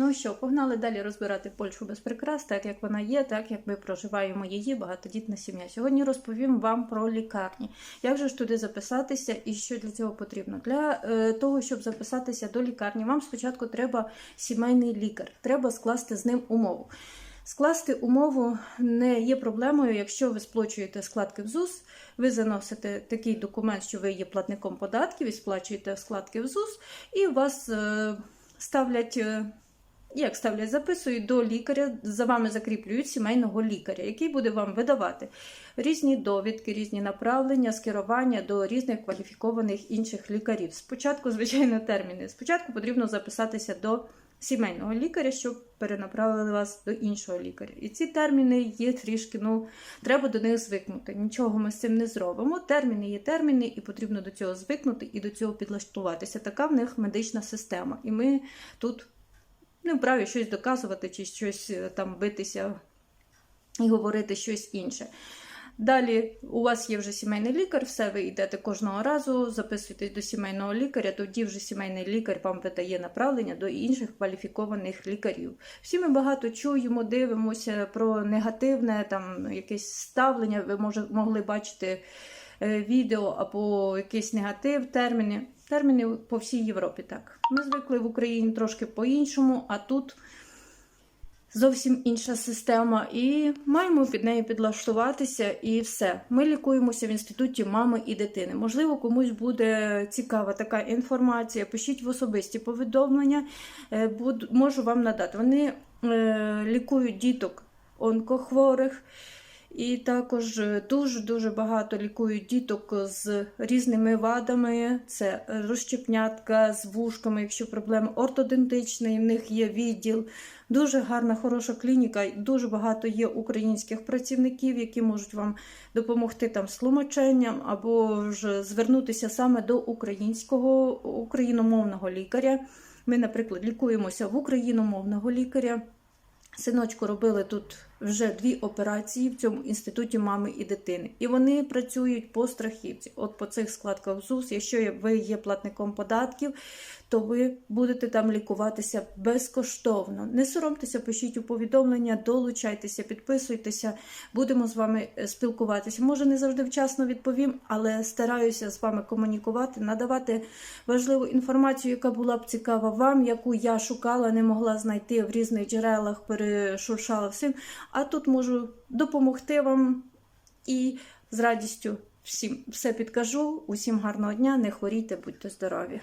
Ну що, погнали далі розбирати Польщу без прикрас, так як вона є, так як ми проживаємо її, багатодітна сім'я. Сьогодні розповім вам про лікарні. Як же ж туди записатися і що для цього потрібно? Для е, того, щоб записатися до лікарні, вам спочатку треба сімейний лікар, треба скласти з ним умову. Скласти умову не є проблемою, якщо ви сплачуєте складки в ЗУС, ви заносите такий документ, що ви є платником податків і сплачуєте складки в ЗУС, і вас е, ставлять. Як ставлять, записують до лікаря, за вами закріплюють сімейного лікаря, який буде вам видавати різні довідки, різні направлення, скерування до різних кваліфікованих інших лікарів. Спочатку, звичайно, терміни. Спочатку потрібно записатися до сімейного лікаря, щоб перенаправили вас до іншого лікаря. І ці терміни є трішки, ну, треба до них звикнути. Нічого ми з цим не зробимо. Терміни є терміни, і потрібно до цього звикнути і до цього підлаштуватися. Така в них медична система. І ми тут не вправі щось доказувати чи щось е, там битися і говорити щось інше. Далі у вас є вже сімейний лікар, все ви йдете кожного разу, записуєтесь до сімейного лікаря, тоді вже сімейний лікар вам видає направлення до інших кваліфікованих лікарів. Всі ми багато чуємо, дивимося про негативне там якесь ставлення. Ви може, могли бачити відео або якийсь негатив, терміни. Терміни по всій Європі так. Ми звикли в Україні трошки по-іншому, а тут зовсім інша система, і маємо під нею підлаштуватися, і все. Ми лікуємося в інституті мами і дитини. Можливо, комусь буде цікава така інформація. Пишіть в особисті повідомлення, е, можу вам надати. Вони е, лікують діток онкохворих. І також дуже дуже багато лікують діток з різними вадами. Це розщепнятка з вушками, якщо проблеми ортодентичні, в них є відділ. Дуже гарна, хороша клініка. Дуже багато є українських працівників, які можуть вам допомогти там з тлумаченням або ж звернутися саме до українського україномовного лікаря. Ми, наприклад, лікуємося в україномовного лікаря. Синочку робили тут вже дві операції в цьому інституті мами і дитини. І вони працюють по страхівці. От по цих складках ЗУС, якщо ви є платником податків, то ви будете там лікуватися безкоштовно. Не соромтеся, пишіть у повідомлення, долучайтеся, підписуйтеся, будемо з вами е, спілкуватися. Може, не завжди вчасно відповім, але стараюся з вами комунікувати, надавати важливу інформацію, яка була б цікава вам, яку я шукала, не могла знайти в різних джерелах, перешуршала всім. А тут можу допомогти вам і з радістю всім все підкажу. Усім гарного дня, не хворійте, будьте здорові!